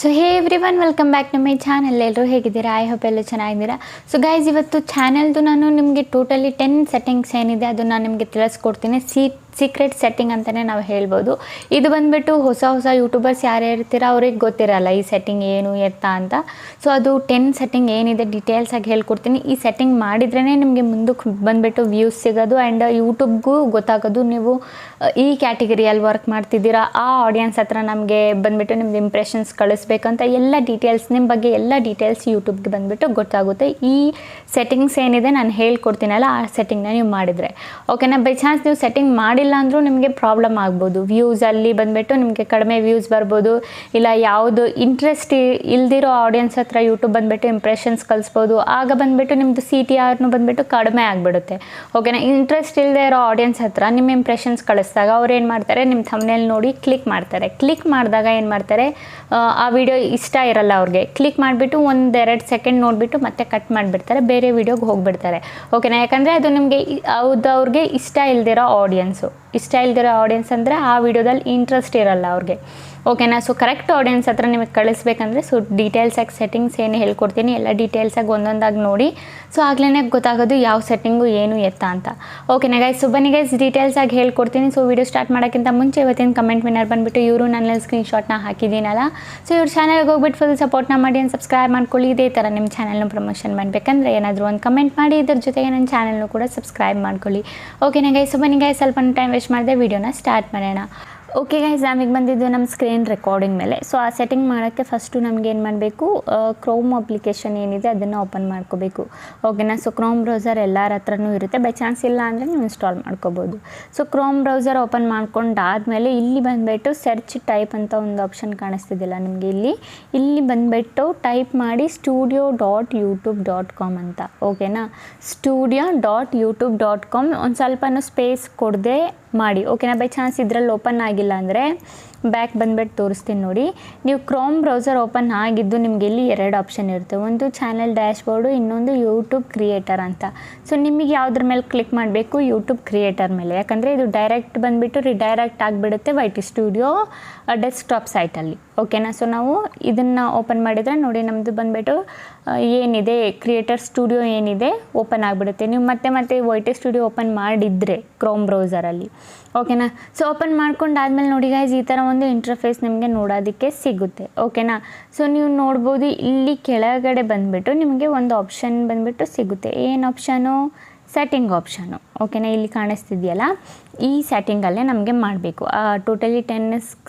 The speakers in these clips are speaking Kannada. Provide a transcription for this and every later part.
So hey everyone welcome back ನಮ್ಮ ಚಾನಲ್ ಎಲ್ಲರೂ ಹೇಗಿದ್ದೀರಾ? ಐ ಹೋಪ್ ಎಲ್ಲ ಚೆನ್ನಾಗಿದ್ದೀರಾ. ಸೊ ಗೈಸ್ ಇವತ್ತು ಚಾನಲ್ದು ನಾನು ನಿಮಗೆ ಟೋಟಲಿ ಟೆನ್ ಸೆಟ್ಟಿಂಗ್ಸ್ ಏನಿದೆ ಅದು ನಾನು ನಿಮಗೆ ತಿಳಿಸ್ಕೊಡ್ತೀನಿ. ಸಿ ಸೀಕ್ರೆಟ್ ಸೆಟ್ಟಿಂಗ್ ಅಂತಲೇ ನಾವು ಹೇಳ್ಬೋದು. ಇದು ಬಂದುಬಿಟ್ಟು ಹೊಸ ಹೊಸ ಯೂಟ್ಯೂಬರ್ಸ್ ಯಾರು ಇರ್ತೀರ ಅವ್ರಿಗೆ ಗೊತ್ತಿರಲ್ಲ ಈ ಸೆಟ್ಟಿಂಗ್ ಏನು, ಎತ್ತ ಅಂತ. ಸೊ ಅದು ಟೆನ್ ಸೆಟ್ಟಿಂಗ್ ಏನಿದೆ ಡೀಟೇಲ್ಸಾಗಿ ಹೇಳ್ಕೊಡ್ತೀನಿ. ಈ ಸೆಟ್ಟಿಂಗ್ ಮಾಡಿದ್ರೇ ನಿಮಗೆ ಮುಂದಕ್ಕೆ ಬಂದುಬಿಟ್ಟು ವ್ಯೂಸ್ ಸಿಗೋದು ಆ್ಯಂಡ್ ಯೂಟ್ಯೂಬ್ಗೂ ಗೊತ್ತಾಗೋದು. ನೀವು ಈ ಕ್ಯಾಟಗರಿಯಲ್ಲಿ ವರ್ಕ್ ಮಾಡ್ತಿದ್ದೀರಾ, ಆ ಆಡಿಯನ್ಸ್ ಹತ್ರ ನಮಗೆ ಬಂದುಬಿಟ್ಟು ನಿಮ್ದು ಇಂಪ್ರೆಷನ್ಸ್ ಕಳಿಸ್ಬೇಕಂತ ಎಲ್ಲ ಡೀಟೇಲ್ಸ್ ನಿಮ್ಮ ಬಗ್ಗೆ ಎಲ್ಲ ಡೀಟೇಲ್ಸ್ ಯೂಟ್ಯೂಬ್ಗೆ ಬಂದುಬಿಟ್ಟು ಗೊತ್ತಾಗುತ್ತೆ. ಈ ಸೆಟ್ಟಿಂಗ್ಸ್ ಏನಿದೆ ನಾನು ಹೇಳ್ಕೊಡ್ತೀನಲ್ಲ, ಆ ಸೆಟ್ಟಿಂಗ್ನ ನೀವು ಮಾಡಿದರೆ. ಓಕೆನಾ ಬೈ ಚಾನ್ಸ್ ನೀವು ಸೆಟ್ಟಿಂಗ್ ಮಾಡಿಲ್ಲ ಅಂದರೂ ನಿಮಗೆ ಪ್ರಾಬ್ಲಮ್ ಆಗ್ಬೋದು. ವ್ಯೂಸಲ್ಲಿ ಬಂದುಬಿಟ್ಟು ನಿಮಗೆ ಕಡಿಮೆ ವ್ಯೂಸ್ ಬರ್ಬೋದು. ಇಲ್ಲ ಯಾವುದು ಇಂಟ್ರೆಸ್ಟ್ ಇಲ್ದಿರೋ ಆಡಿಯನ್ಸ್ ಹತ್ರ ಯೂಟ್ಯೂಬ್ ಬಂದುಬಿಟ್ಟು ಇಂಪ್ರೆಷನ್ಸ್ ಕಲಿಸ್ಬೋದು ಆಗ ಬಂದುಬಿಟ್ಟು ನಿಮ್ಮದು ಸಿ ಟಿ ಆರ್ನು ಬಂದುಬಿಟ್ಟು ಕಡಿಮೆ ಆಗಿಬಿಡುತ್ತೆ. ಓಕೆನಾ ಇಂಟ್ರೆಸ್ಟ್ ಇಲ್ಲದೆ ಇರೋ ಆಡಿಯನ್ಸ್ ಹತ್ರ ನಿಮ್ಮ ಇಂಪ್ರೆಷನ್ಸ್ ಕಳಿಸಿದಾಗ ಅವ್ರು ಏನು ಮಾಡ್ತಾರೆ? ನಿಮ್ಮ ಥಮ್ನೇಲ್ ನೋಡಿ ಕ್ಲಿಕ್ ಮಾಡ್ತಾರೆ. ಕ್ಲಿಕ್ ಮಾಡಿದಾಗ ಏನು ಮಾಡ್ತಾರೆ? ಆ, ಆ ವಿಡಿಯೋ ಇಷ್ಟ ಇರಲ್ಲ ಅವ್ರಿಗೆ. ಕ್ಲಿಕ್ ಮಾಡಿಬಿಟ್ಟು ಒಂದೆರಡು ಸೆಕೆಂಡ್ ನೋಡಿಬಿಟ್ಟು ಮತ್ತೆ ಕಟ್ ಮಾಡಿಬಿಡ್ತಾರೆ. ಬೇರೆ ವಿಡಿಯೋಗೆ ಹೋಗಿಬಿಡ್ತಾರೆ. ಓಕೆನಾ ಯಾಕಂದರೆ ಅದು ನಿಮಗೆ ಅದು ಅವ್ರಿಗೆ ಇಷ್ಟ ಇಲ್ಲದಿರೋ ಆಡಿಯನ್ಸು ಇಷ್ಟ ಇಲ್ದಿರೋ ಆಡಿಯನ್ಸ್ ಅಂದರೆ ಆ ವಿಡಿಯೋದಲ್ಲಿ ಇಂಟ್ರೆಸ್ಟ್ ಇರಲ್ಲ ಅವ್ರಿಗೆ. ಓಕೆನಾ ಸೊ ಕರೆಕ್ಟ್ ಆಡಿಯನ್ಸ್ ಹತ್ರ ನಿಮಗೆ ಕಳಿಸ್ಬೇಕಂದ್ರೆ ಸೊ ಡೀಟೇಲ್ಸಾಗಿ ಸೆಟ್ಟಿಂಗ್ಸ್ ಏನು ಹೇಳ್ಕೊಡ್ತೀನಿ, ಎಲ್ಲ ಡೀಟೇಲ್ಸಾಗಿ ಒಂದೊಂದಾಗಿ ನೋಡಿ. ಸೊ ಆಗ್ಲೇ ಗೊತ್ತಾಗೋದು ಯಾವ ಸೆಟ್ಟಿಂಗು ಏನು ಎತ್ತ ಅಂತ. ಓಕೆನಾ ಗೈಸ್ ಸೊ ಬನ್ನಿ ಗೈಸ್ ಡೀಟೇಲ್ಸಾಗಿ ಹೇಳ್ಕೊಡ್ತೀನಿ. ಸೊ ವಿಡಿಯೋ ಸ್ಟಾರ್ಟ್ ಮಾಡೋಕ್ಕಿಂತ ಮುಂಚೆ ಇವತ್ತಿನ ಕಮೆಂಟ್ ವಿನ್ನರ್ ಬಂದುಬಿಟ್ಟು ಇವರು ನನ್ನ ಸ್ಕ್ರೀನ್ಶಾಟ್ನ ಹಾಕಿದ್ದೀನಲ್ಲ. ಸೊ ಇವ್ರ ಚಾನಲ್ಗೆ ಹೋಗ್ಬಿಟ್ಟು ಫುಲ್ ಸಪೋರ್ಟ್ನ ಮಾಡಿ ಅಂತ ಸಬ್ಸ್ಕ್ರೈಬ್ ಮಾಡ್ಕೊಳ್ಳಿ. ಇದೇ ಥರ ನಿಮ್ಮ ಚಾನಲ್ನ ಪ್ರಮೋಷನ್ ಮಾಡಬೇಕಂದ್ರೆ ಏನಾದರೂ ಒಂದು ಕಮೆಂಟ್ ಮಾಡಿ, ಇದ್ರ ಜೊತೆಗೆ ನನ್ನ ಚಾನಲ್ನು ಕೂಡ ಸಬ್ಸ್ಕ್ರೈಬ್ ಮಾಡ್ಕೊಳ್ಳಿ. ಓಕೆನಾ ಗೈಸ್ ಸೊ ಬನ್ನಿ ಗೈಸ್ ಸ್ವಲ್ಪ ಟೈಮ್ ವೇಸ್ಟ್ ಮಾಡಿದೆ ವಿಡಿಯೋನ ಸ್ಟಾರ್ಟ್ ಮಾಡೋಣ. ಓಕೆ ಗೈಸ್ ನಮಗೆ ಬಂದಿದ್ದು ನಮ್ಮ ಸ್ಕ್ರೀನ್ ರೆಕಾರ್ಡಿಂಗ್ ಮೇಲೆ. ಸೊ ಆ ಸೆಟ್ಟಿಂಗ್ ಮಾಡೋಕ್ಕೆ ಫಸ್ಟು ನಮ್ಗೆ ಏನು ಮಾಡಬೇಕು? ಕ್ರೋಮ್ ಅಪ್ಲಿಕೇಶನ್ ಏನಿದೆ ಅದನ್ನು ಓಪನ್ ಮಾಡ್ಕೋಬೇಕು. ಓಕೆನಾ ಸೊ ಕ್ರೋಮ್ ಬ್ರೌಸರ್ ಎಲ್ಲರ ಹತ್ರನೂ ಇರುತ್ತೆ. ಬೈ ಚಾನ್ಸ್ ಇಲ್ಲ ಅಂದರೆ ನೀವು ಇನ್ಸ್ಟಾಲ್ ಮಾಡ್ಕೋಬೋದು. ಸೊ ಕ್ರೋಮ್ ಬ್ರೌಸರ್ ಓಪನ್ ಮಾಡ್ಕೊಂಡಾದಮೇಲೆ ಇಲ್ಲಿ ಬಂದುಬಿಟ್ಟು ಸರ್ಚ್ ಟೈಪ್ ಅಂತ ಒಂದು ಆಪ್ಷನ್ ಕಾಣಿಸ್ತಿದ್ದಿಲ್ಲ ನಿಮಗೆ ಇಲ್ಲಿ. ಇಲ್ಲಿ ಬಂದುಬಿಟ್ಟು ಟೈಪ್ ಮಾಡಿ studio dot YouTube dot com ಅಂತ. ಓಕೆನಾ studio dot YouTube dot com ಒಂದು ಸ್ವಲ್ಪನೂ ಸ್ಪೇಸ್ ಕೊಡದೆ ಮಾಡಿ. ಓಕೆನಾ ಬೈ ಚಾನ್ಸ್ ಇದರಲ್ಲಿ ಓಪನ್ ಆಗಿಲ್ಲ ಅಂದರೆ ಬ್ಯಾಕ್ ಬಂದ್ಬಿಟ್ಟು ತೋರಿಸ್ತೀನಿ ನೋಡಿ. ನೀವು ಕ್ರೋಮ್ ಬ್ರೌಸರ್ ಓಪನ್ ಆಗಿದ್ದು ನಿಮಗೆ ಇಲ್ಲಿ ಎರಡು ಆಪ್ಷನ್ ಇರುತ್ತೆ. ಒಂದು ಚಾನಲ್ ಡ್ಯಾಶ್ಬೋರ್ಡು ಇನ್ನೊಂದು ಯೂಟ್ಯೂಬ್ ಕ್ರಿಯೇಟರ್ ಅಂತ. ಸೊ ನಿಮಗೆ ಯಾವುದ್ರ ಮೇಲೆ ಕ್ಲಿಕ್ ಮಾಡಬೇಕು? ಯೂಟ್ಯೂಬ್ ಕ್ರಿಯೇಟರ್ ಮೇಲೆ. ಯಾಕಂದರೆ ಇದು ಡೈರೆಕ್ಟ್ ಬಂದುಬಿಟ್ಟು ರಿಡೈರೆಕ್ಟ್ ಆಗಿಬಿಡುತ್ತೆ ವೈಟಿ ಸ್ಟುಡಿಯೋ ಡೆಸ್ಕ್ಟಾಪ್ ಸೈಟಲ್ಲಿ ಓಕೆನಾ ಸೊ ನಾವು ಇದನ್ನು ಓಪನ್ ಮಾಡಿದರೆ ನೋಡಿ ನಮ್ಮದು ಬಂದುಬಿಟ್ಟು ಏನಿದೆ ಕ್ರಿಯೇಟರ್ ಸ್ಟುಡಿಯೋ ಏನಿದೆ ಓಪನ್ ಆಗಿಬಿಡುತ್ತೆ. ನೀವು ಮತ್ತೆ ಮತ್ತೆ ವೈಟೆ ಸ್ಟುಡಿಯೋ ಓಪನ್ ಮಾಡಿದರೆ ಕ್ರೋಮ್ ಬ್ರೌಸರಲ್ಲಿ ಓಕೆನಾ ಸೊ ಓಪನ್ ಮಾಡ್ಕೊಂಡಾದ್ಮೇಲೆ ನೋಡಿ ಗೈಸ್ ಈ ಥರ ಒಂದು ಇಂಟರ್ಫೇಸ್ ನಿಮಗೆ ನೋಡೋದಕ್ಕೆ ಸಿಗುತ್ತೆ. ಓಕೆನಾ ಸೊ ನೀವು ನೋಡ್ಬೋದು, ಇಲ್ಲಿ ಕೆಳಗಡೆ ಬಂದುಬಿಟ್ಟು ನಿಮಗೆ ಒಂದು ಆಪ್ಷನ್ ಬಂದುಬಿಟ್ಟು ಸಿಗುತ್ತೆ. ಏನು ಆಪ್ಷನು ಸೆಟ್ಟಿಂಗ್ ಆಪ್ಷನು ಓಕೆನಾ ಇಲ್ಲಿ ಕಾಣಿಸ್ತಿದೆಯಲ್ಲ? ಈ ಸೆಟ್ಟಿಂಗಲ್ಲೇ ನಮಗೆ ಮಾಡಬೇಕು. ಟೋಟಲಿ ಟೆನ್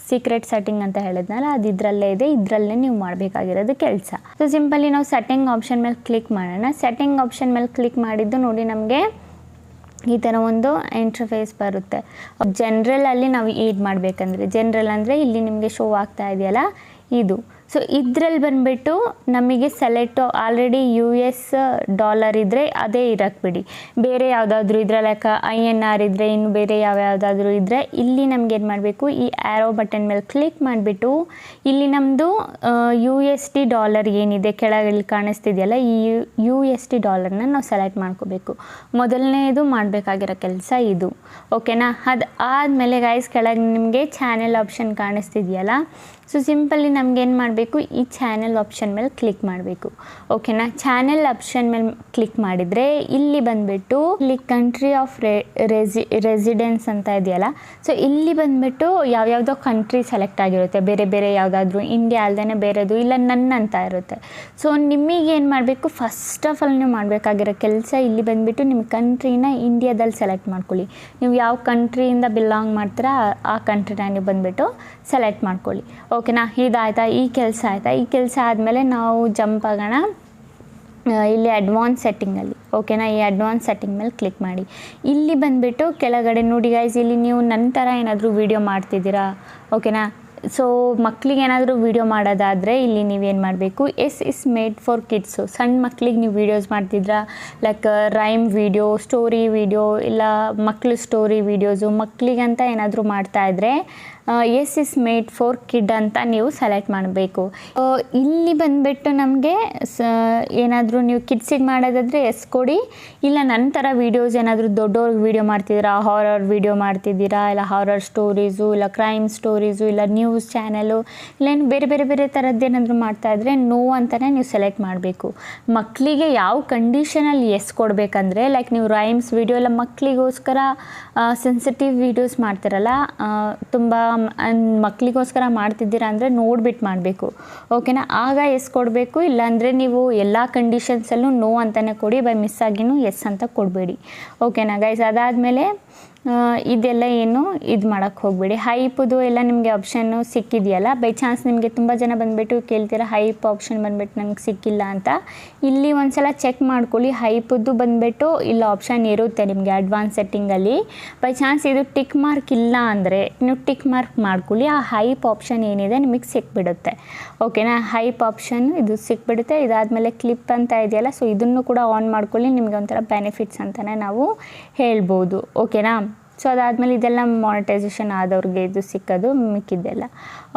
ಸೀಕ್ರೆಟ್ ಸೆಟ್ಟಿಂಗ್ ಅಂತ ಹೇಳಿದ್ನಲ್ಲ, ಅದು ಇದರಲ್ಲೇ ಇದೆ, ಇದರಲ್ಲೇ ನೀವು ಮಾಡಬೇಕಾಗಿರೋದು ಕೆಲಸ. ಸೊ ಸಿಂಪಲಿ ನಾವು ಸೆಟ್ಟಿಂಗ್ ಆಪ್ಷನ್ ಮೇಲೆ ಕ್ಲಿಕ್ ಮಾಡೋಣ. ಸೆಟ್ಟಿಂಗ್ ಆಪ್ಷನ್ ಮೇಲೆ ಕ್ಲಿಕ್ ಮಾಡಿದ್ದು ನೋಡಿ ನಮಗೆ ಈ ಥರ ಒಂದು ಇಂಟರ್ಫೇಸ್ ಬರುತ್ತೆ. ಜನ್ರಲಲ್ಲಿ ನಾವು ಈಡ್ ಮಾಡಬೇಕಂದ್ರೆ ಜನ್ರಲ್ ಅಂದರೆ ಇಲ್ಲಿ ನಿಮಗೆ ಶೋ ಆಗ್ತಾ ಇದೆಯಲ್ಲ, ಇದು. ಸೊ ಇದ್ರಲ್ಲಿ ಬಂದುಬಿಟ್ಟು ನಮಗೆ select already U S dollar ಇದ್ದರೆ ಅದೇ ಇರಕ್ಕೆ ಬಿಡಿ. ಬೇರೆ ಯಾವುದಾದ್ರೂ ಇದ್ರೆ ಲೈಕ್ ಐ ಎನ್ ಆರ್ ಇದ್ದರೆ ಇನ್ನು ಬೇರೆ ಯಾವ ಯಾವುದಾದ್ರೂ ಇದ್ದರೆ ಇಲ್ಲಿ ನಮ್ಗೆ ಏನು ಮಾಡಬೇಕು, ಈ ಆ್ಯರೋ ಬಟನ್ ಮೇಲೆ ಕ್ಲಿಕ್ ಮಾಡಿಬಿಟ್ಟು ಇಲ್ಲಿ ನಮ್ಮದು ಯು ಎಸ್ ಟಿ ಡಾಲರ್ ಏನಿದೆ ಕೆಳಗೆ ಇಲ್ಲಿ ಕಾಣಿಸ್ತಿದೆಯಲ್ಲ, ಈ ಯು ಎಸ್ ಟಿ ಡಾಲರ್ನ ನಾವು ಸೆಲೆಕ್ಟ್ ಮಾಡ್ಕೋಬೇಕು. ಮೊದಲನೇದು ಮಾಡಬೇಕಾಗಿರೋ ಕೆಲಸ ಇದು. ಓಕೆನಾ ಅದು ಆದಮೇಲೆ ಗೈಸ್ ಕೆಳಗೆ ನಿಮಗೆ ಚಾನೆಲ್ ಆಪ್ಷನ್ ಕಾಣಿಸ್ತಿದೆಯಲ್ಲ ಸೊ ಸಿಂಪಲಿ ನಮ್ಗೆ ಏನು ಮಾಡಬೇಕು, ಈ ಚಾನೆಲ್ ಆಪ್ಷನ್ ಮೇಲೆ ಕ್ಲಿಕ್ ಮಾಡಬೇಕು. ಓಕೆನಾ? ಚಾನೆಲ್ ಆಪ್ಷನ್ ಮೇಲೆ ಕ್ಲಿಕ್ ಮಾಡಿದರೆ ಇಲ್ಲಿ ಬಂದುಬಿಟ್ಟು ಇಲ್ಲಿ ಕಂಟ್ರಿ ಆಫ್ ರೆಸಿ, ರೆಸಿಡೆನ್ಸ್ ಅಂತ ಇದೆಯಲ್ಲ, ಸೊ ಇಲ್ಲಿ ಬಂದುಬಿಟ್ಟು ಯಾವ್ಯಾವುದೋ ಕಂಟ್ರಿ ಸೆಲೆಕ್ಟ್ ಆಗಿರುತ್ತೆ. ಬೇರೆ ಬೇರೆ ಯಾವುದಾದ್ರೂ, ಇಂಡಿಯಾ ಅಲ್ಲದೆ ಬೇರೆದು, ಇಲ್ಲ ನನ್ನ ಅಂತ ಇರುತ್ತೆ. ಸೊ ನಿಮಗೆ ಏನು ಮಾಡಬೇಕು? ಫಸ್ಟ್ ಆಫ್ ಆಲ್ ನೀವು ಮಾಡಬೇಕಾಗಿರೋ ಕೆಲಸ ಇಲ್ಲಿ ಬಂದುಬಿಟ್ಟು ನಿಮ್ಮ ಕಂಟ್ರಿನ ಇಂಡಿಯಾದಲ್ಲಿ ಸೆಲೆಕ್ಟ್ ಮಾಡ್ಕೊಳ್ಳಿ. ನೀವು ಯಾವ ಕಂಟ್ರಿಯಿಂದ ಬಿಲಾಂಗ್ ಮಾಡ್ತೀರಾ ಆ- ಕಂಟ್ರಿನ ನೀವು ಬಂದುಬಿಟ್ಟು ಸೆಲೆಕ್ಟ್ ಮಾಡ್ಕೊಳ್ಳಿ. ಓಕೆನಾ? ಇದಾಯ್ತಾ? ಈ ಕೆಲಸ ಆಯಿತಾ? ಈ ಕೆಲಸ ಆದಮೇಲೆ ನಾವು ಜಂಪ್ ಆಗೋಣ ಇಲ್ಲಿ ಅಡ್ವಾನ್ಸ್ ಸೆಟ್ಟಿಂಗಲ್ಲಿ ಓಕೆನಾ ಈ ಅಡ್ವಾನ್ಸ್ ಸೆಟ್ಟಿಂಗ್ ಮೇಲೆ ಕ್ಲಿಕ್ ಮಾಡಿ. ಇಲ್ಲಿ ಬಂದುಬಿಟ್ಟು ಕೆಳಗಡೆ ನೋಡಿ ಗೈಸ್ ಇಲ್ಲಿ ನೀವು ನಂತರ ಏನಾದರೂ ವೀಡಿಯೋ ಮಾಡ್ತಿದ್ದೀರಾ? ಓಕೆನಾ ಸೊ ಮಕ್ಕಳಿಗೆ ಏನಾದರೂ ವೀಡಿಯೋ ಮಾಡೋದಾದರೆ ಇಲ್ಲಿ ನೀವೇನು ಮಾಡಬೇಕು? Yes is made for kids ಸಣ್ಣ ಮಕ್ಳಿಗೆ ನೀವು videos ಮಾಡ್ತಿದ್ರಾ like rhyme video story video ಇಲ್ಲ ಮಕ್ಕಳು ಸ್ಟೋರಿ ವೀಡಿಯೋಸು ಮಕ್ಕಳಿಗಂತ ಏನಾದರೂ ಮಾಡ್ತಾಯಿದ್ರೆ yes is made for kid ಅಂತ ನೀವು ಸೆಲೆಕ್ಟ್ ಮಾಡಬೇಕು. ಇಲ್ಲಿ ಬಂದುಬಿಟ್ಟು ನಮಗೆ ಸ, ಏನಾದರೂ ನೀವು ಕಿಡ್ಸಿಗೆ ಮಾಡೋದಾದರೆ ಎಸ್ ಕೊಡಿ. ಇಲ್ಲ ನನ್ನ ಥರ ವೀಡಿಯೋಸ್ ಏನಾದರೂ ದೊಡ್ಡವ್ರಿಗೆ ವೀಡಿಯೋ ಮಾಡ್ತಿದ್ದೀರಾ ಹಾರರ್ ವೀಡಿಯೋ ಮಾಡ್ತಿದ್ದೀರಾ, ಇಲ್ಲ ಹಾರರ್ ಸ್ಟೋರೀಸು ಇಲ್ಲ ಕ್ರೈಮ್ ಸ್ಟೋರೀಸು ಇಲ್ಲ ನ್ಯೂಸ್ ಚಾನಲು ಇಲ್ಲ ಏನು ಬೇರೆ ಬೇರೆ ಬೇರೆ ಥರದ್ದು ಏನಾದರೂ ಮಾಡ್ತಾ ಇದ್ದರೆ ನೋ ಅಂತಲೇ ನೀವು ಸೆಲೆಕ್ಟ್ ಮಾಡಬೇಕು. ಮಕ್ಕಳಿಗೆ ಯಾವ ಕಂಡೀಷನಲ್ಲಿ ಎಸ್ ಕೊಡಬೇಕಂದ್ರೆ ಲೈಕ್ ನೀವು ರೈಮ್ಸ್ ವೀಡಿಯೋ ಎಲ್ಲ ಮಕ್ಕಳಿಗೋಸ್ಕರ ಸೆನ್ಸಿಟಿವ್ ವೀಡಿಯೋಸ್ ಮಾಡ್ತಿರಲ್ಲ ತುಂಬ ಮಕ್ಕಳಿಗೋಸ್ಕರ ಮಾಡ್ತಿದ್ದೀರಾ ಅಂದರೆ ನೋಡ್ಬಿಟ್ಟು ಮಾಡಬೇಕು. ಓಕೆನಾ? ಆಗ ಎಸ್ ಕೊಡಬೇಕು, ಇಲ್ಲಾಂದರೆ ನೀವು ಎಲ್ಲ ಕಂಡೀಷನ್ಸಲ್ಲೂ ನೋ ಅಂತಲೇ ಕೊಡಿ ಬೈ ಮಿಸ್ ಆಗಿನೂ ಎಸ್ ಅಂತ ಕೊಡಬೇಡಿ. ಓಕೆನಾ ಗೈಸ್ ಅದಾದಮೇಲೆ ಇದೆಲ್ಲ ಏನು ಇದು ಮಾಡೋಕ್ಕೆ ಹೋಗಬೇಡಿ. ಹೈಪದು ಎಲ್ಲ ನಿಮಗೆ ಆಪ್ಷನ್ನು ಸಿಕ್ಕಿದೆಯಲ್ಲ? ಬೈ ಚಾನ್ಸ್ ನಿಮಗೆ ತುಂಬ ಜನ ಬಂದುಬಿಟ್ಟು ಕೇಳ್ತೀರ ಹೈಪ್ ಆಪ್ಷನ್ ಬಂದುಬಿಟ್ಟು ನನಗೆ ಸಿಕ್ಕಿಲ್ಲ ಅಂತ? ಇಲ್ಲಿ ಒಂದು ಸಲ ಚೆಕ್ ಮಾಡ್ಕೊಳ್ಳಿ ಹೈಪದ್ದು ಬಂದುಬಿಟ್ಟು ಇಲ್ಲ ಆಪ್ಷನ್ ಇರುತ್ತೆ ನಿಮಗೆ ಅಡ್ವಾನ್ಸ್ ಸೆಟ್ಟಿಂಗಲ್ಲಿ ಬೈ ಚಾನ್ಸ್ ಇದು ಟಿಕ್ ಮಾರ್ಕ್ ಇಲ್ಲ ಅಂದರೆ ನೀವು ಟಿಕ್ ಮಾರ್ಕ್ ಮಾಡ್ಕೊಳ್ಳಿ. ಆ ಹೈಪ್ ಆಪ್ಷನ್ ಏನಿದೆ ನಿಮಗೆ ಸಿಕ್ಬಿಡುತ್ತೆ. ಓಕೆನಾ ಹೈಪ್ ಆಪ್ಷನ್ ಇದು ಸಿಕ್ಬಿಡುತ್ತೆ. ಇದಾದಮೇಲೆ ಕ್ಲಿಪ್ ಅಂತ ಇದೆಯಲ್ಲ ಸೊ ಇದನ್ನು ಕೂಡ ಆನ್ ಮಾಡ್ಕೊಳ್ಳಿ. ನಿಮಗೆ ಒಂಥರ ಬೆನಿಫಿಟ್ಸ್ ಅಂತಲೇ ನಾವು ಹೇಳ್ಬೋದು. ಓಕೆನಾ ಸೊ ಅದಾದಮೇಲೆ ಇದೆಲ್ಲ ಮಾನಿಟೈಸೇಷನ್ ಆದವ್ರಿಗೆ ಇದು ಸಿಕ್ಕೋದು ಮಿಕ್ಕಿದ್ದೆಲ್ಲ.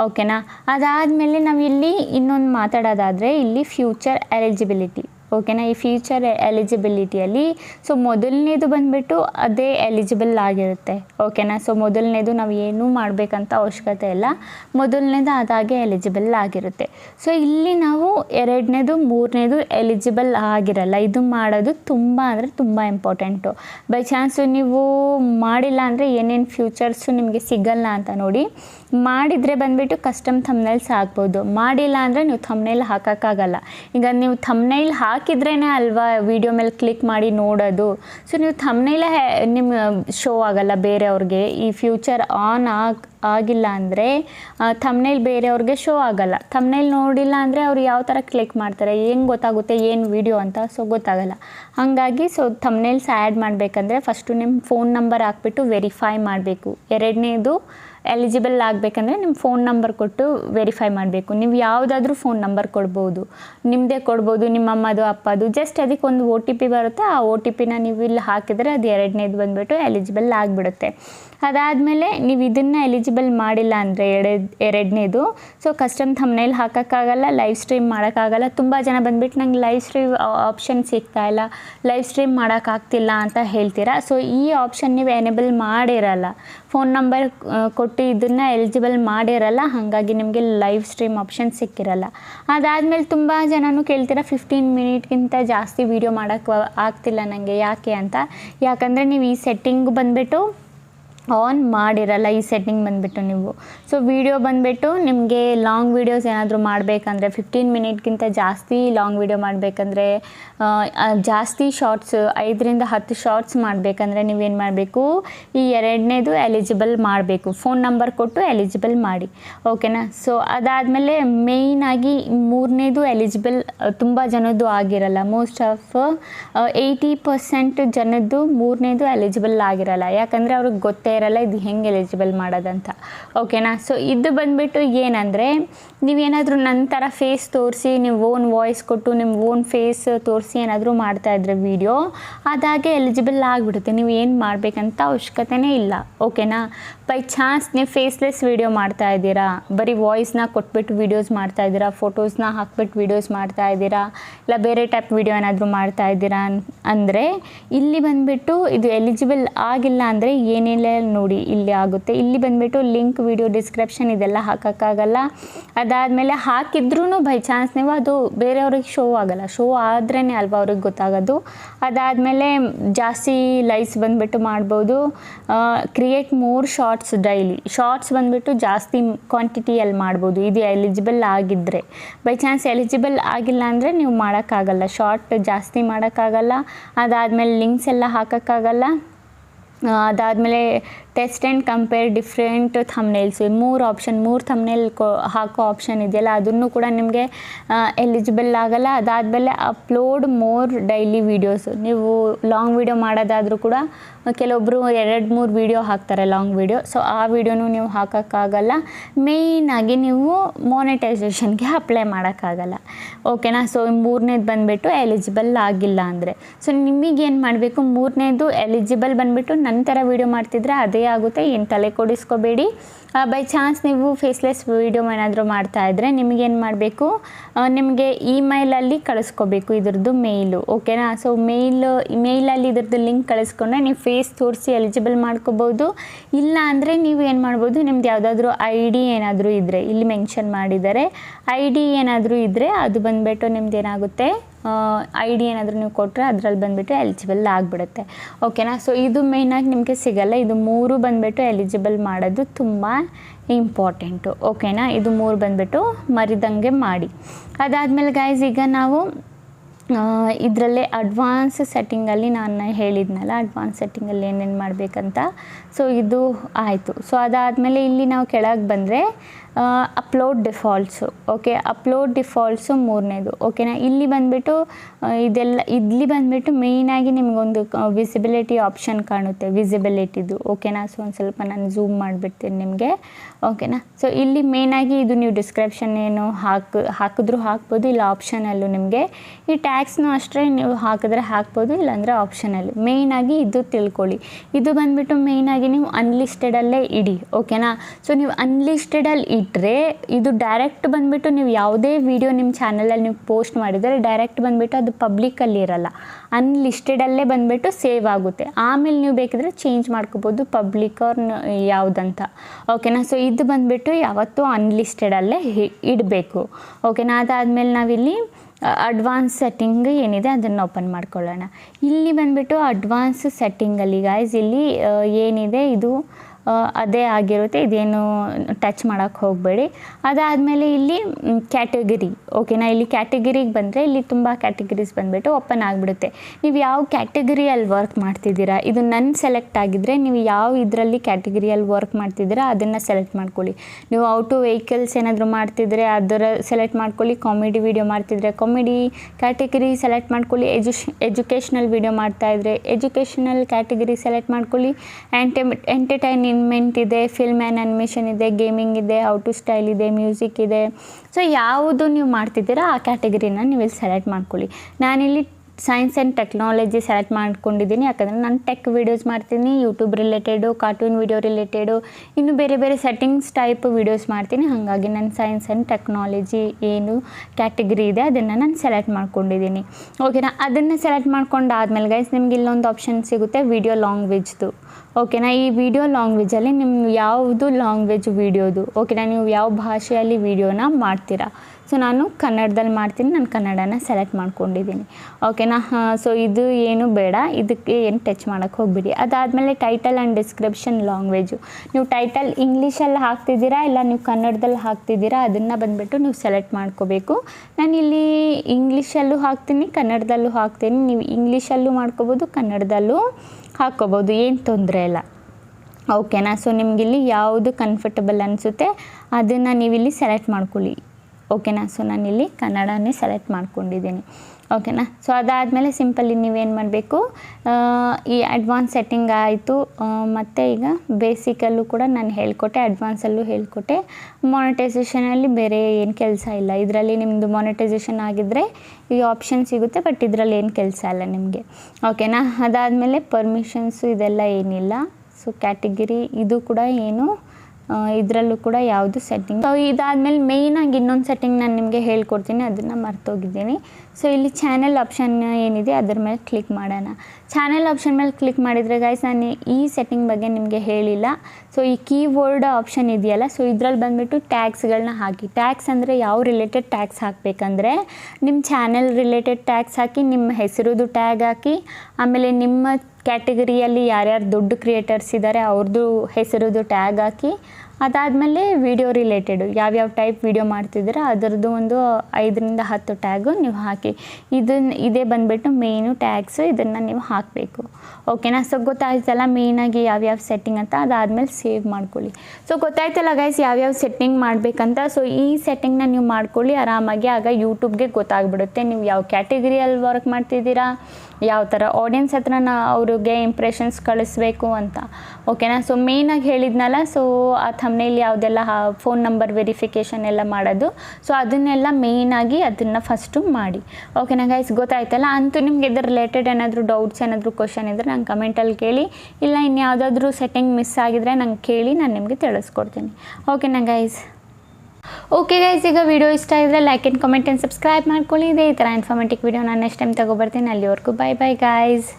ಓಕೆನಾ ಅದಾದಮೇಲೆ ನಾವು ಇಲ್ಲಿ ಇನ್ನೊಂದು ಮಾತಾಡೋದಾದರೆ ಇಲ್ಲಿ ಫ್ಯೂಚರ್ ಎಲಿಜಿಬಿಲಿಟಿ ಓಕೆನಾ? ಈ ಫ್ಯೂಚರ್ ಎಲಿಜಿಬಿಲಿಟಿಯಲ್ಲಿ ಸೊ ಮೊದಲನೇದು ಬಂದುಬಿಟ್ಟು ಅದೇ ಎಲಿಜಿಬಲ್ ಆಗಿರುತ್ತೆ, ಓಕೆನಾ? ಸೊ ಮೊದಲನೇದು ನಾವು ಏನೂ ಮಾಡಬೇಕಂತ ಅವಶ್ಯಕತೆ ಇಲ್ಲ, ಮೊದಲನೇದು ಅದಾಗೆ ಎಲಿಜಿಬಲ್ ಆಗಿರುತ್ತೆ. ಸೊ ಇಲ್ಲಿ ನಾವು ಎರಡನೇದು, ಮೂರನೇದು ಎಲಿಜಿಬಲ್ ಆಗಿರಲ್ಲ, ಇದು ಮಾಡೋದು ತುಂಬ ಅಂದರೆ ತುಂಬ ಇಂಪಾರ್ಟೆಂಟು ಬೈ ಚಾನ್ಸು ನೀವು ಮಾಡಿಲ್ಲ ಅಂದರೆ ಏನೇನು ಫ್ಯೂಚರ್ಸು ನಿಮಗೆ ಸಿಗಲ್ಲ ಅಂತ ನೋಡಿ ಮಾಡಿದರೆ ಬಂದುಬಿಟ್ಟು ಕಸ್ಟಮ್ ಥಮ್ನೈಲ್ಸ್ ಹಾಕ್ಬೋದು ಮಾಡಿಲ್ಲ ಅಂದರೆ ನೀವು ಥಮ್ನೈಲ್ ಹಾಕೋಕ್ಕಾಗಲ್ಲ. ಈಗ ನೀವು ಥಮ್ನೈಲ್ ಹಾಕಿದ್ರೇ ಅಲ್ವಾ ವಿಡಿಯೋ ಮೇಲೆ ಕ್ಲಿಕ್ ಮಾಡಿ ನೋಡೋದು. ಸೊ ನೀವು ಥಮ್ನೈಲ ನಿಮ್ಮ ಶೋ ಆಗಲ್ಲ ಬೇರೆಯವ್ರಿಗೆ. ಈ ಫ್ಯೂಚರ್ ಆನ್ ಆಗಿ, ಆಗಿಲ್ಲ ಅಂದರೆ ಥಮ್ನೈಲ್ ಬೇರೆಯವ್ರಿಗೆ ಶೋ ಆಗಲ್ಲ. ಥಮ್ನೈಲ್ ನೋಡಿಲ್ಲ ಅಂದರೆ ಅವ್ರು ಯಾವ ಥರ ಕ್ಲಿಕ್ ಮಾಡ್ತಾರೆ ಹೆಂಗೆ ಗೊತ್ತಾಗುತ್ತೆ, ಏನು ವಿಡಿಯೋ ಅಂತ ಸೊ ಗೊತ್ತಾಗಲ್ಲ. ಹಾಗಾಗಿ ಸೊ ಥಮ್ನೈಲ್ಸ್ ಆ್ಯಡ್ ಮಾಡಬೇಕಂದ್ರೆ ಫಸ್ಟು ನಿಮ್ಮ ಫೋನ್ ನಂಬರ್ ಹಾಕ್ಬಿಟ್ಟು ವೆರಿಫೈ ಮಾಡಬೇಕು. ಎರಡನೇದು ಎಲಿಜಿಬಲ್ ಆಗಬೇಕಂದ್ರೆ ನಿಮ್ಮ ಫೋನ್ ನಂಬರ್ ಕೊಟ್ಟು ವೆರಿಫೈ ಮಾಡಬೇಕು. ನೀವು ಯಾವುದಾದ್ರೂ ಫೋನ್ ನಂಬರ್ ಕೊಡ್ಬೋದು. ನಿಮ್ಮದೇ ಕೊಡ್ಬೋದು ನಿಮ್ಮ ಅಮ್ಮದು ಅಪ್ಪದು ಜಸ್ಟ್ ಅದಕ್ಕೆ ಒಂದು ಒ ಟಿ ಪಿ ಬರುತ್ತೆ. ಆ ಒ ಟಿ ಪಿನ ನೀವು ಇಲ್ಲಿ ಹಾಕಿದರೆ ಅದು ಎರಡನೇದು ಬಂದುಬಿಟ್ಟು ಎಲಿಜಿಬಲ್ ಆಗಿಬಿಡುತ್ತೆ. ಅದಾದಮೇಲೆ ನೀವು ಇದನ್ನು ಎಲಿಜಿಬಲ್ ಮಾಡಿಲ್ಲ ಅಂದರೆ ಎರಡು, ಎರಡನೇದು. ಸೊ ಕಸ್ಟಮ್ ಥಮ್ನೇಲ್ ಹಾಕೋಕ್ಕಾಗಲ್ಲ ಲೈವ್ ಸ್ಟ್ರೀಮ್ ಮಾಡೋಕ್ಕಾಗಲ್ಲ. ತುಂಬ ಜನ ಬಂದುಬಿಟ್ಟು ನಂಗೆ ಲೈವ್ ಸ್ಟ್ರೀಮ್ ಆಪ್ಷನ್ ಸಿಗ್ತಾ ಇಲ್ಲ. ಲೈವ್ ಸ್ಟ್ರೀಮ್ ಮಾಡೋಕ್ಕಾಗ್ತಿಲ್ಲ ಅಂತ ಹೇಳ್ತೀರಾ? ಸೊ ಈ ಆಪ್ಷನ್ ನೀವು ಎನೇಬಲ್ ಮಾಡಿರಲ್ಲ. ಫೋನ್ ನಂಬರ್ ಕೊಟ್ಟು ಇದನ್ನು ಎಲಿಜಿಬಲ್ ಮಾಡಿರಲ್ಲ, ಹಾಗಾಗಿ ನಿಮಗೆ ಲೈವ್ ಸ್ಟ್ರೀಮ್ ಆಪ್ಷನ್ ಸಿಕ್ಕಿರಲ್ಲ. ಅದಾದಮೇಲೆ ತುಂಬ ಜನನೂ ಕೇಳ್ತೀರಾ ಫಿಫ್ಟೀನ್ ಮಿನಿಟ್ಗಿಂತ ಜಾಸ್ತಿ ವೀಡಿಯೋ ಮಾಡೋಕ್ಕೆ ಆಗ್ತಿಲ್ಲ ನನಗೆ ಯಾಕೆ ಅಂತ? ಯಾಕಂದರೆ ನೀವು ಈ ಸೆಟ್ಟಿಂಗ್ ಬಂದುಬಿಟ್ಟು ಆನ್ ಮಾಡಿರಲ್ಲ, ಈ ಸೆಟ್ಟಿಂಗ್ ಬಂದುಬಿಟ್ಟು ನೀವು. ಸೊ ವಿಡಿಯೋ ಬಂದುಬಿಟ್ಟು ನಿಮಗೆ ಲಾಂಗ್ ವೀಡಿಯೋಸ್ ಏನಾದರೂ ಮಾಡಬೇಕಂದ್ರೆ ಫಿಫ್ಟೀನ್ ಮಿನಿಟ್ಗಿಂತ ಜಾಸ್ತಿ ಲಾಂಗ್ ವೀಡಿಯೋ ಮಾಡಬೇಕಂದ್ರೆ ಜಾಸ್ತಿ ಶಾರ್ಟ್ಸ್ ಐದರಿಂದ ಹತ್ತು ಶಾರ್ಟ್ಸ್ ಮಾಡಬೇಕಂದ್ರೆ ನೀವೇನು ಮಾಡಬೇಕು? ಈ ಎರಡನೇದು ಎಲಿಜಿಬಲ್ ಮಾಡಬೇಕು. ಫೋನ್ ನಂಬರ್ ಕೊಟ್ಟು ಎಲಿಜಿಬಲ್ ಮಾಡಿ. ಓಕೆನಾ ಸೊ ಅದಾದಮೇಲೆ ಮೇಯ್ನಾಗಿ ಮೂರನೇದು ಎಲಿಜಿಬಲ್ ತುಂಬ ಜನದ್ದು ಆಗಿರಲ್ಲ. ಮೋಸ್ಟ್ ಆಫ್ ಏಯ್ಟಿ ಪರ್ಸೆಂಟ್ ಜನದ್ದು ಮೂರನೇದು ಎಲಿಜಿಬಲ್ ಆಗಿರಲ್ಲ. ಯಾಕಂದರೆ ಅವ್ರಿಗೆ ಗೊತ್ತೇ ಇರಲ್ಲ, ಇದು ಹೆಂಗೆ ಎಲಿಜಿಬಲ್ ಮಾಡೋದಂತ. ಓಕೆನಾ ಸೊ ಇದು ಬಂದುಬಿಟ್ಟು ಏನಂದರೆ, ನೀವೇನಾದರೂ ನನ್ನ ಥರ ಫೇಸ್ ತೋರಿಸಿ ನೀವು ಓನ್ ವಾಯ್ಸ್ ಕೊಟ್ಟು ನಿಮ್ಮ ಓನ್ ಫೇಸ್ ತೋರಿಸಿ ಏನಾದರೂ ಮಾಡ್ತಾಯಿದ್ರೆ ವೀಡಿಯೋ ಅದಾಗೆ ಎಲಿಜಿಬಲ್ ಆಗಿಬಿಡುತ್ತೆ. ನೀವು ಏನು ಮಾಡಬೇಕಂತ ಅವಶ್ಯಕತೆನೇ ಇಲ್ಲ. ಓಕೆನಾ ಬೈ ಚಾನ್ಸ್ ನೀವು ಫೇಸ್ಲೆಸ್ ವೀಡಿಯೋ ಮಾಡ್ತಾ ಇದ್ದೀರಾ, ಬರೀ ವಾಯ್ಸ್ನ ಕೊಟ್ಬಿಟ್ಟು ವೀಡಿಯೋಸ್ ಮಾಡ್ತಾ ಇದ್ದೀರಾ ಫೋಟೋಸ್ನ ಹಾಕ್ಬಿಟ್ಟು ವೀಡಿಯೋಸ್ ಮಾಡ್ತಾ ಇದ್ದೀರಾ, ಇಲ್ಲ ಬೇರೆ ಟೈಪ್ ವೀಡಿಯೋ ಏನಾದರೂ ಮಾಡ್ತಾ ಇದ್ದೀರಾ ಅಂದರೆ, ಇಲ್ಲಿ ಬಂದುಬಿಟ್ಟು ಇದು ಎಲಿಜಿಬಲ್ ಆಗಿಲ್ಲ ಅಂದರೆ ಏನೆಲ್ಲ ನೋಡಿ ಇಲ್ಲಿ ಆಗುತ್ತೆ. ಇಲ್ಲಿ ಬಂದುಬಿಟ್ಟು ಲಿಂಕ್ ವಿಡಿಯೋ ಡಿಸ್ಕ್ರಿಪ್ಷನ್ ಇದೆಲ್ಲ ಹಾಕೋಕ್ಕಾಗಲ್ಲ. ಅದಾದಮೇಲೆ ಹಾಕಿದ್ರೂ ಬೈ ಚಾನ್ಸ್ ನೀವು ಅದು ಬೇರೆಯವ್ರಿಗೆ ಶೋ ಆಗಲ್ಲ. ಶೋ ಆದ್ರೇ ಅಲ್ವಾ ಅವ್ರಿಗೆ ಗೊತ್ತಾಗೋದು. ಅದಾದಮೇಲೆ ಜಾಸ್ತಿ ಲೈಕ್ಸ್ ಬಂದುಬಿಟ್ಟು ಮಾಡ್ಬೋದು. Create more shorts daily shorts ಬಂದುಬಿಟ್ಟು ಜಾಸ್ತಿ ಕ್ವಾಂಟಿಟಿಯಲ್ಲಿ ಮಾಡ್ಬೋದು. ಇದು ಎಲಿಜಿಬಲ್ ಆಗಿದ್ದರೆ ಬೈ ಚಾನ್ಸ್ ಎಲಿಜಿಬಲ್ ಆಗಿಲ್ಲ ಅಂದರೆ ನೀವು ಮಾಡೋಕ್ಕಾಗಲ್ಲ. ಶಾರ್ಟ್ ಜಾಸ್ತಿ ಮಾಡೋಕ್ಕಾಗಲ್ಲ. ಅದಾದಮೇಲೆ ಲಿಂಕ್ಸ್ ಎಲ್ಲ ಹಾಕೋಕ್ಕಾಗಲ್ಲ. ಅದಾದಮೇಲೆ test and compare different thumbnails ಮೂರು ಆಪ್ಷನ್ ಮೂರು ಥಮ್ನೇಲ್ ಕೊ, ಹಾಕೋ ಆಪ್ಷನ್ ಇದೆಯಲ್ಲ, ಅದನ್ನು ಕೂಡ ನಿಮಗೆ ಎಲಿಜಿಬಲ್ ಆಗಲ್ಲ. ಅದಾದಮೇಲೆ ಅಪ್ಲೋಡ್ ಮೋರ್ ಡೈಲಿ ವೀಡಿಯೋಸ್ ನೀವು ಲಾಂಗ್ ವೀಡಿಯೋ ಮಾಡೋದಾದರೂ ಕೂಡ ಕೆಲವೊಬ್ಬರು ಎರಡು, ಮೂರು ವೀಡಿಯೋ ಹಾಕ್ತಾರೆ ಲಾಂಗ್ ವೀಡಿಯೋ ಸೊ ಆ ವೀಡಿಯೋನೂ ನೀವು ಹಾಕೋಕ್ಕಾಗಲ್ಲ. ಮೇಯ್ನಾಗಿ ನೀವು ಮೋನಿಟೈಸೇಷನ್ಗೆ ಅಪ್ಲೈ ಮಾಡೋಕ್ಕಾಗಲ್ಲ. ಓಕೆನಾ ಸೊ ಮೂರನೇದು ಬಂದುಬಿಟ್ಟು ಎಲಿಜಿಬಲ್ ಆಗಿಲ್ಲ ಅಂದರೆ. ಸೊ ನಿಮಗೇನು ಮಾಡಬೇಕು? ಮೂರನೇದು ಎಲಿಜಿಬಲ್ ಬಂದುಬಿಟ್ಟು ನಂತರ ವೀಡಿಯೋ ಮಾಡ್ತಿದ್ರೆ ಅದೇ ಅದೇ ಆಗುತ್ತೆ, ಏನು ತಲೆ ಕೊಡಿಸ್ಕೋಬೇಡಿ. ಬೈ ಚಾನ್ಸ್ ನೀವು ಫೇಸ್ಲೆಸ್ ವೀಡಿಯೋ ಏನಾದರೂ ಮಾಡ್ತಾ ಇದ್ದರೆ ನಿಮಗೇನು ಮಾಡಬೇಕು? ನಿಮಗೆ ಇಮೇಲಲ್ಲಿ ಕಳಿಸ್ಕೋಬೇಕು ಇದ್ರದ್ದು ಮೇಯ್ಲು ಓಕೆನಾ ಸೊ ಮೇಲ್ ಮೇಯ್ಲಲ್ಲಿ ಇದ್ರದ್ದು ಲಿಂಕ್ ಕಳಿಸ್ಕೊಂಡ್ರೆ ನೀವು ಫೇಸ್ ತೋರಿಸಿ ಎಲಿಜಿಬಲ್ ಮಾಡ್ಕೋಬೋದು. ಇಲ್ಲ ಅಂದರೆ ನೀವು ಏನು ಮಾಡ್ಬೋದು, ನಿಮ್ದು ಯಾವುದಾದ್ರೂ ಐ ಡಿ ಏನಾದರೂ ಇದ್ದರೆ ಇಲ್ಲಿ ಮೆನ್ಷನ್ ಮಾಡಿದ್ದಾರೆ ಐ ಡಿ ಏನಾದರೂ ಇದ್ದರೆ ಅದು ಬಂದುಬಿಟ್ಟು ನಿಮ್ದು ಏನಾಗುತ್ತೆ? ಐ ಡಿ ಏನಾದರೂ ನೀವು ಕೊಟ್ಟರೆ ಅದರಲ್ಲಿ ಬಂದುಬಿಟ್ಟು ಎಲಿಜಿಬಲ್ ಆಗಿಬಿಡುತ್ತೆ. ಓಕೆನಾ ಸೊ ಇದು ಮೇಯ್ನಾಗಿ ನಿಮಗೆ ಸಿಗಲ್ಲ. ಇದು ಮೂರು ಬಂದುಬಿಟ್ಟು ಎಲಿಜಿಬಲ್ ಮಾಡೋದು ತುಂಬ ಇಂಪಾರ್ಟೆಂಟು ಓಕೆನಾ ಇದು ಮೂರು ಬಂದುಬಿಟ್ಟು ಮರಿದಂಗೆ ಮಾಡಿ. ಅದಾದಮೇಲೆ ಗಾಯ್ಸ್ ಈಗ ನಾವು ಇದರಲ್ಲೇ ಅಡ್ವಾನ್ಸ್ ಸೆಟ್ಟಿಂಗಲ್ಲಿ ನಾನು ಹೇಳಿದ್ನಲ್ಲ ಅಡ್ವಾನ್ಸ್ ಸೆಟ್ಟಿಂಗಲ್ಲಿ ಏನೇನು ಮಾಡಬೇಕಂತ. ಸೊ ಇದು ಆಯಿತು. ಸೊ ಅದಾದಮೇಲೆ ಇಲ್ಲಿ ನಾವು ಕೆಳಗೆ ಬಂದರೆ upload defaults okay upload defaults ಮೂರನೇದು ಓಕೆನಾ ಇಲ್ಲಿ ಬಂದುಬಿಟ್ಟು ಇದೆಲ್ಲ, ಇಲ್ಲಿ ಬಂದುಬಿಟ್ಟು ಮೇಯ್ನಾಗಿ ನಿಮಗೊಂದು ವಿಸಿಬಿಲಿಟಿ ಆಪ್ಷನ್ ಕಾಣುತ್ತೆ ವಿಸಿಬಿಲಿಟಿದು ಓಕೆನಾ ಸೊ ಒಂದು ಸ್ವಲ್ಪ ನಾನು ಝೂಮ್ ಮಾಡಿಬಿಡ್ತೀನಿ ನಿಮಗೆ ಓಕೆನಾ ಸೊ ಇಲ್ಲಿ ಮೇಯ್ನಾಗಿ ಇದು ನೀವು ಡಿಸ್ಕ್ರಿಪ್ಷನ್ ಏನು ಹಾಕಿ, ಹಾಕಿದ್ರೂ ಹಾಕ್ಬೋದು, ಇಲ್ಲ ಆಪ್ಷನಲ್ಲೂ ನಿಮಗೆ. ಈ ಟ್ಯಾಕ್ಸ್ನು ಅಷ್ಟೇ ನೀವು ಹಾಕಿದ್ರೆ ಹಾಕ್ಬೋದು, ಇಲ್ಲಾಂದರೆ ಆಪ್ಷನಲ್ಲಿ ಮೇಯ್ನಾಗಿ ಇದು ತಿಳ್ಕೊಳ್ಳಿ. ಇದು ಬಂದುಬಿಟ್ಟು ಮೇಯ್ನಾಗಿ ನೀವು ಅನ್ಲಿಸ್ಟೆಡಲ್ಲೇ ಇಡಿ ಓಕೆನಾ ಸೊ ನೀವು ಅನ್ಲಿಸ್ಟೆಡಲ್ಲಿ ಇಟ್ಟರೆ ಇದು ಡೈರೆಕ್ಟ್ ಬಂದುಬಿಟ್ಟು ನೀವು ಯಾವುದೇ ವಿಡಿಯೋ ನಿಮ್ಮ ಚಾನಲಲ್ಲಿ ನೀವು ಪೋಸ್ಟ್ ಮಾಡಿದರೆ ಡೈರೆಕ್ಟ್ ಬಂದುಬಿಟ್ಟು ಅದು ಪಬ್ಲಿಕಲ್ಲಿ ಇರಲ್ಲ. ಅನ್ಲಿಸ್ಟೆಡಲ್ಲೇ ಬಂದುಬಿಟ್ಟು ಸೇವ್ ಆಗುತ್ತೆ. ಆಮೇಲೆ ನೀವು ಬೇಕಿದ್ರೆ ಚೇಂಜ್ ಮಾಡ್ಕೋಬೋದು ಪಬ್ಲಿಕ್ ಅವ್ರ ಯಾವುದಂತ. ಓಕೆನಾ ಸೊ ಇದು ಬಂದುಬಿಟ್ಟು ಯಾವತ್ತೂ ಅನ್ಲಿಸ್ಟೆಡಲ್ಲೇ ಇಡಬೇಕು. ಓಕೆನಾ ಅದಾದಮೇಲೆ ನಾವಿಲ್ಲಿ ಅಡ್ವಾನ್ಸ್ ಸೆಟ್ಟಿಂಗ್ ಏನಿದೆ ಅದನ್ನು ಓಪನ್ ಮಾಡ್ಕೊಳ್ಳೋಣ. ಇಲ್ಲಿ ಬಂದುಬಿಟ್ಟು ಅಡ್ವಾನ್ಸ್ ಸೆಟ್ಟಿಂಗಲ್ಲಿ ಗಾಯ್ಸ್ ಇಲ್ಲಿ ಏನಿದೆ ಇದು ಅದೇ ಆಗಿರುತ್ತೆ. ಇದೇನು ಟಚ್ ಮಾಡೋಕ್ಕೆ ಹೋಗಬೇಡಿ. ಅದಾದಮೇಲೆ ಇಲ್ಲಿ ಕ್ಯಾಟಗರಿ ಓಕೆನಾ ಇಲ್ಲಿ ಕ್ಯಾಟಗರಿಗೆ ಬಂದರೆ ಇಲ್ಲಿ ತುಂಬ ಕ್ಯಾಟಗರೀಸ್ ಬಂದುಬಿಟ್ಟು ಓಪನ್ ಆಗಿಬಿಡುತ್ತೆ. ನೀವು ಯಾವ ಕ್ಯಾಟಗರಿಯಲ್ಲಿ ವರ್ಕ್ ಮಾಡ್ತಿದ್ದೀರಾ? ಇದು ನನ್ನ ಸೆಲೆಕ್ಟ್ ಆಗಿದ್ದರೆ ನೀವು ಯಾವ ಇದರಲ್ಲಿ ಕ್ಯಾಟಗರಿಯಲ್ಲಿ ವರ್ಕ್ ಮಾಡ್ತಿದ್ದೀರಾ, ಅದನ್ನು ಸೆಲೆಕ್ಟ್ ಮಾಡ್ಕೊಳ್ಳಿ. ನೀವು ಔಟು ವೆಹಿಕಲ್ಸ್ ಏನಾದರೂ ಮಾಡ್ತಿದ್ರೆ ಅದರ ಸೆಲೆಕ್ಟ್ ಮಾಡ್ಕೊಳ್ಳಿ. ಕಾಮಿಡಿ ವಿಡಿಯೋ ಮಾಡ್ತಿದ್ರೆ ಕಾಮಿಡಿ ಕ್ಯಾಟಗರಿ ಸೆಲೆಕ್ಟ್ ಮಾಡ್ಕೊಳ್ಳಿ. ಎಜುಶ್ ಎಜುಕೇಷ್ನಲ್ ವಿಡಿಯೋ ಮಾಡ್ತಾಯಿದ್ರೆ ಎಜುಕೇಷನಲ್ ಕ್ಯಾಟಗರಿ ಸೆಲೆಕ್ಟ್ ಮಾಡ್ಕೊಳ್ಳಿ. ಎಂಟೆ ಎಂಟರ್ಟೈನ್ಮೆಂಟ್ ಇದೆ ಫಿಲ್ಮ್ ಆ್ಯಂಡ್ ಅನಿಮೇಷನ್ ಇದೆ ಗೇಮಿಂಗ್ ಇದೆ ಔಟು ಸ್ಟೈಲ್ ಇದೆ ಮ್ಯೂಸಿಕ್ ಇದೆ. ಸೊ ಯಾವುದು ನೀವು ಮಾಡ್ತಿದ್ದೀರಾ ಆ ಕ್ಯಾಟಗರಿನ ನೀವು ಇಲ್ಲಿ ಸೆಲೆಕ್ಟ್ ಮಾಡ್ಕೊಳ್ಳಿ. ನಾನಿಲ್ಲಿ ಸೈನ್ಸ್ ಆ್ಯಂಡ್ ಟೆಕ್ನಾಲಜಿ ಸೆಲೆಕ್ಟ್ ಮಾಡ್ಕೊಂಡಿದ್ದೀನಿ. ಯಾಕಂದರೆ ನಾನು ಟೆಕ್ ವೀಡಿಯೋಸ್ ಮಾಡ್ತೀನಿ YouTube related cartoon video related ಇನ್ನು ಬೇರೆ ಬೇರೆ ಸೆಟ್ಟಿಂಗ್ಸ್ ಟೈಪ್ ವೀಡಿಯೋಸ್ ಮಾಡ್ತೀನಿ. ಹಾಗಾಗಿ ನಾನು ಸೈನ್ಸ್ ಆ್ಯಂಡ್ ಟೆಕ್ನಾಲಜಿ ಏನು ಕ್ಯಾಟಗರಿ ಇದೆ, ಅದನ್ನು ನಾನು ಸೆಲೆಕ್ಟ್ ಮಾಡ್ಕೊಂಡಿದ್ದೀನಿ. ಓಕೆನಾ ಅದನ್ನು ಸೆಲೆಕ್ಟ್ ಮಾಡ್ಕೊಂಡಾದ್ಮೇಲೆ ಗೈಸ್ ನಿಮ್ಗೆ ಇಲ್ಲೊಂದು ಆಪ್ಷನ್ ಸಿಗುತ್ತೆ ವೀಡಿಯೋ ಲಾಂಗ್ವೇಜ್ದು ಓಕೆನಾ ಈ ವಿಡಿಯೋ ಲಾಂಗ್ವೇಜಲ್ಲಿ ನಿಮ್ಮ ಯಾವುದು ಲಾಂಗ್ವೇಜ್ ವೀಡಿಯೋದು ಓಕೆನಾ ನೀವು ಯಾವ ಭಾಷೆಯಲ್ಲಿ ವೀಡಿಯೋನ ಮಾಡ್ತೀರಾ? ಸೊ ನಾನು ಕನ್ನಡದಲ್ಲಿ ಮಾಡ್ತೀನಿ, ನಾನು ಕನ್ನಡನ ಸೆಲೆಕ್ಟ್ ಮಾಡ್ಕೊಂಡಿದ್ದೀನಿ. ಓಕೆನಾ ಸೊ ಇದು ಏನು ಬೇಡ, ಇದಕ್ಕೆ ಏನು ಟಚ್ ಮಾಡೋಕ್ಕೆ ಹೋಗ್ಬಿಡಿ. ಅದಾದಮೇಲೆ ಟೈಟಲ್ ಆ್ಯಂಡ್ ಡಿಸ್ಕ್ರಿಪ್ಷನ್ ಲಾಂಗ್ವೇಜು ನೀವು ಟೈಟಲ್ ಇಂಗ್ಲೀಷಲ್ಲಿ ಹಾಕ್ತಿದ್ದೀರಾ, ಇಲ್ಲ ನೀವು ಕನ್ನಡದಲ್ಲಿ ಹಾಕ್ತಿದ್ದೀರಾ, ಅದನ್ನು ಬಂದುಬಿಟ್ಟು ನೀವು ಸೆಲೆಕ್ಟ್ ಮಾಡ್ಕೋಬೇಕು. ನಾನಿಲ್ಲಿ ಇಂಗ್ಲೀಷಲ್ಲೂ ಹಾಕ್ತೀನಿ, ಕನ್ನಡದಲ್ಲೂ ಹಾಕ್ತೀನಿ. ನೀವು ಇಂಗ್ಲೀಷಲ್ಲೂ ಮಾಡ್ಕೋಬೋದು, ಕನ್ನಡದಲ್ಲೂ ಹಾಕ್ಕೋಬೋದು, ಏನು ತೊಂದರೆ ಇಲ್ಲ. ಓಕೆನಾ ಸೊ ನಿಮಗಿಲ್ಲಿ ಯಾವುದು ಕಂಫರ್ಟಬಲ್ ಅನಿಸುತ್ತೆ, ಅದನ್ನು ನೀವಿಲ್ಲಿ ಸೆಲೆಕ್ಟ್ ಮಾಡ್ಕೊಳ್ಳಿ. ಓಕೆನಾ? ಸೊ ನಾನಿಲ್ಲಿ ಕನ್ನಡನೇ ಸೆಲೆಕ್ಟ್ ಮಾಡ್ಕೊಂಡಿದ್ದೀನಿ. ಓಕೆನಾ? ಸೊ ಅದಾದಮೇಲೆ ಸಿಂಪಲ್ಲಿ ನೀವೇನು ಮಾಡಬೇಕು? ಈ ಅಡ್ವಾನ್ಸ್ ಸೆಟ್ಟಿಂಗ್ ಆಯಿತು. ಮತ್ತು ಈಗ ಬೇಸಿಕಲ್ಲೂ ಕೂಡ ನಾನು ಹೇಳ್ಕೊಟ್ಟೆ ಅಡ್ವಾನ್ಸಲ್ಲೂ ಹೇಳ್ಕೊಟ್ಟೆ. ಮಾನಿಟೈಸೇಷನಲ್ಲಿ ಬೇರೆ ಏನು ಕೆಲಸ ಇಲ್ಲ. ಇದರಲ್ಲಿ ನಿಮ್ಮದು ಮಾನಿಟೈಸೇಷನ್ ಆಗಿದ್ದರೆ ಈ ಆಪ್ಷನ್ ಸಿಗುತ್ತೆ ಬಟ್ ಇದರಲ್ಲಿ ಏನು ಕೆಲಸ ಇಲ್ಲ ನಿಮಗೆ. ಓಕೆನಾ? ಅದಾದಮೇಲೆ ಪರ್ಮಿಷನ್ಸು ಇದೆಲ್ಲ ಏನಿಲ್ಲ. ಸೊ ಕ್ಯಾಟಗಿರಿ ಇದು ಕೂಡ ಏನು? ಇದರಲ್ಲೂ ಕೂಡ ಯಾವುದು ಸೆಟ್ಟಿಂಗ್ ಸೊ ಇದಾದಮೇಲೆ ಮೇಯ್ನಾಗಿ ಇನ್ನೊಂದು ಸೆಟ್ಟಿಂಗ್ ನಾನು ನಿಮಗೆ ಹೇಳ್ಕೊಡ್ತೀನಿ, ಅದನ್ನು ಮರ್ತೋಗಿದ್ದೀನಿ. ಸೊ ಇಲ್ಲಿ ಚಾನೆಲ್ ಆಪ್ಷನ್ ಏನಿದೆ ಅದರ ಮೇಲೆ ಕ್ಲಿಕ್ ಮಾಡೋಣ. ಚಾನೆಲ್ ಆಪ್ಷನ್ ಮೇಲೆ ಕ್ಲಿಕ್ ಮಾಡಿದರೆ ಗಾಯ್ಸ್ ನಾನು ಈ ಸೆಟ್ಟಿಂಗ್ ಬಗ್ಗೆ ನಿಮಗೆ ಹೇಳಿಲ್ಲ. ಸೊ ಈ ಕೀಬೋರ್ಡ್ ಆಪ್ಷನ್ ಇದೆಯಲ್ಲ? ಸೊ ಇದ್ರಲ್ಲಿ ಬಂದುಬಿಟ್ಟು ಟ್ಯಾಕ್ಸ್ಗಳನ್ನ ಹಾಕಿ. ಟ್ಯಾಕ್ಸ್ ಅಂದರೆ ಯಾವ ರಿಲೇಟೆಡ್ ಟ್ಯಾಕ್ಸ್ ಹಾಕಬೇಕಂದ್ರೆ ನಿಮ್ಮ ಚಾನೆಲ್ ರಿಲೇಟೆಡ್ ಟ್ಯಾಕ್ಸ್ ಹಾಕಿ, ನಿಮ್ಮ ಹೆಸರುದು ಟ್ಯಾಗ್ ಹಾಕಿ, ಆಮೇಲೆ ನಿಮ್ಮ ಕ್ಯಾಟಗರಿಯಲ್ಲಿ ಯಾರ್ಯಾರು ದೊಡ್ಡ ಕ್ರಿಯೇಟರ್ಸ್ ಇದ್ದಾರೆ ಅವ್ರದ್ದು ಹೆಸರುದು ಟ್ಯಾಗ್ ಹಾಕಿ ಅದಾದಮೇಲೆ ವಿಡಿಯೋ ರಿಲೇಟೆಡು ಯಾವ್ಯಾವ ಟೈಪ್ ವಿಡಿಯೋ ಮಾಡ್ತಿದ್ದೀರಾ, ಅದರದ್ದು ಒಂದು ಐದರಿಂದ ಹತ್ತು ಟ್ಯಾಗು ನೀವು ಹಾಕಿ ಇದನ್ನು ಇದೇ ಬಂದುಬಿಟ್ಟು ಮೇಯ್ನು ಟ್ಯಾಗ್ಸು ಇದನ್ನು ನೀವು ಹಾಕಬೇಕು. ಓಕೆನಾ ಸೊ ಗೊತ್ತಾಯ್ತಲ್ಲ ಮೇಯ್ನಾಗಿ ಯಾವ್ಯಾವ ಸೆಟ್ಟಿಂಗ್ ಅಂತ, ಅದಾದಮೇಲೆ ಸೇವ್ ಮಾಡ್ಕೊಳ್ಳಿ. ಸೊ ಗೊತ್ತಾಯ್ತಲ್ಲ ಗೈಸ್ ಯಾವ್ಯಾವ ಸೆಟ್ಟಿಂಗ್ ಮಾಡಬೇಕಂತ? ಸೊ ಈ ಸೆಟ್ಟಿಂಗ್ನ ನೀವು ಮಾಡ್ಕೊಳ್ಳಿ, ಆರಾಮಾಗಿ ಆಗ ಯೂಟ್ಯೂಬ್ಗೆ ಗೊತ್ತಾಗ್ಬಿಡುತ್ತೆ. ನೀವು ಯಾವ ಕ್ಯಾಟಗರಿಯಲ್ಲಿ ವರ್ಕ್ ಮಾಡ್ತಿದ್ದೀರಾ? ಯಾವ ಥರ ಆಡಿಯನ್ಸ್ ಹತ್ರ ನಾ ಅವ್ರಿಗೆ ಇಂಪ್ರೆಷನ್ಸ್ ಕಳಿಸ್ಬೇಕು ಅಂತ. ಓಕೆನಾ ಸೊ ಮೇಯ್ನಾಗಿ ಹೇಳಿದ್ನಲ್ಲ ಸೊ ಆ ಥಮ್ನೇಲಿ ಯಾವುದೆಲ್ಲ ಫೋನ್ ನಂಬರ್ ವೆರಿಫಿಕೇಷನ್ ಎಲ್ಲ ಮಾಡೋದು. ಸೊ ಅದನ್ನೆಲ್ಲ ಮೇಯ್ನಾಗಿ ಅದನ್ನು ಫಸ್ಟು ಮಾಡಿ. ಓಕೆನಾ ಗೈಸ್ ಗೊತ್ತಾಯ್ತಲ್ಲ? ಅಂತೂ ನಿಮ್ಗೆ ಇದ್ರ ರಿಲೇಟೆಡ್ ಏನಾದರೂ ಡೌಟ್ಸ್ ಏನಾದರೂ ಕ್ವಶನ್ ಇದ್ದರೆ ನಂಗೆ ಕಮೆಂಟಲ್ಲಿ ಕೇಳಿ. ಇಲ್ಲ ಇನ್ಯಾವುದಾದ್ರೂ ಸೆಟ್ಟಿಂಗ್ ಮಿಸ್ ಆಗಿದ್ರೆ ನಂಗೆ ಕೇಳಿ, ನಾನು ನಿಮಗೆ ತಿಳಿಸ್ಕೊಡ್ತೀನಿ. ಓಕೆನಾ ಗೈಸ್ ಓಕೆ ಗೈಸ್ ಈಗ ವಿಡಿಯೋ ಇಷ್ಟ ಇದ್ದರೆ like and comment and subscribe ಮಾಡ್ಕೊಳ್ಳಿ. ಇದೇ ಈ ಥರ ಇನ್ಫಾರ್ಮೇಟಿವ್ ವಿಡಿಯೋ ನಾನು ನೆಕ್ಸ್ಟ್ ಟೈಮ್ ತಗೊಬರ್ತೀನಿ. ಅಲ್ಲಿವರೆಗೂ ಬೈ ಬೈ ಗೈಸ್